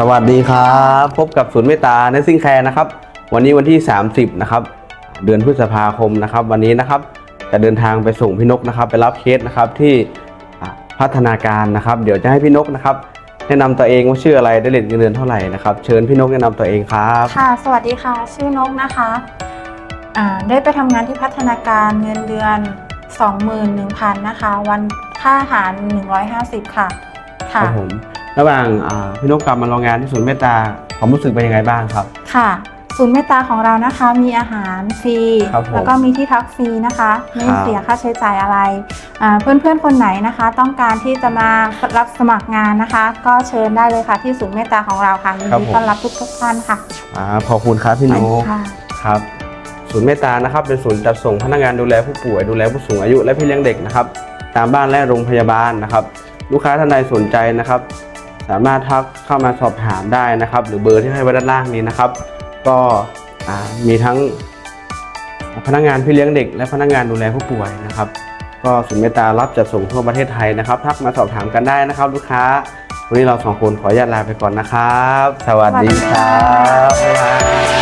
สวัสดีครับ พบกับศูนย์เมตตาเนสซิ่งแคร์นะครับ วันนี้วันที่ 30 นะครับ เดือนพฤษภาคมนะครับ วันนี้นะครับจะเดินทางไปส่งพี่นกนะครับ ไปรับเคสนะครับที่อ่าพัฒนาการนะครับ เดี๋ยวจะให้พี่นกนะครับ แนะนำตัวเองว่าชื่ออะไรได้เรียนเงินเดือนเท่าไหร่นะครับ เชิญพี่นกแนะนำตัวเองครับ ค่ะ สวัสดีค่ะ ชื่อนกนะคะอ่าได้ไปทำงานที่พัฒนาการเงินเดือน 21,000นะคะ วันค่าอาหาร 150 ค่ะคค่ะรับผม ระหว่างอ่าพี่นกกลับมาโรงงานที่ศูนย์เมตตาความรู้สึกเป็นยังไงบ้างครับ ค่ะศูนย์เมตตาของเรานะคะมีอาหารฟรี ครับผมแล้วก็มีที่พักฟรีนะคะไม่ครับ เสียค่าใช้จ่ายอะไรอ่าเพื่อนๆคนไหนนะคะ ต้องการที่จะมารับสมัครงานนะคะ ก็เชิญได้เลยค่ะที่ศูนย์เมตตาของเราค่ะยินดีต้อนรับทุกๆท่านค่ะอ่าขอบคุณครับพี่นก ค่ะ ครับศูนย์เมตตานะครับเป็นศูนย์จัดส่งพนักงานดูแลผู้ป่วยดูแลผู้สูงอายุและพี่เลี้ยงเด็กนะครับ ตามบ้านและโรงพยาบาลนะครับ ลูกค้าท่านใดสนใจนะครับ สามารถทักเข้ามาสอบถามได้นะครับ หรือเบอร์ที่ให้ไว้ด้านล่างนี้นะครับ ก็มีทั้งพนักงานพี่เลี้ยงเด็ก และพนักงานดูแลผู้ป่วยนะครับ ก็ศูนย์เมตตารับจัดส่งทั่วประเทศไทยนะครับทักมาสอบถามกันได้นะครับ ลูกค้าวันนี้เราสองคนขออนุญาตลาไปก่อนนะครับ สวัสดีครับบ๊ายบาย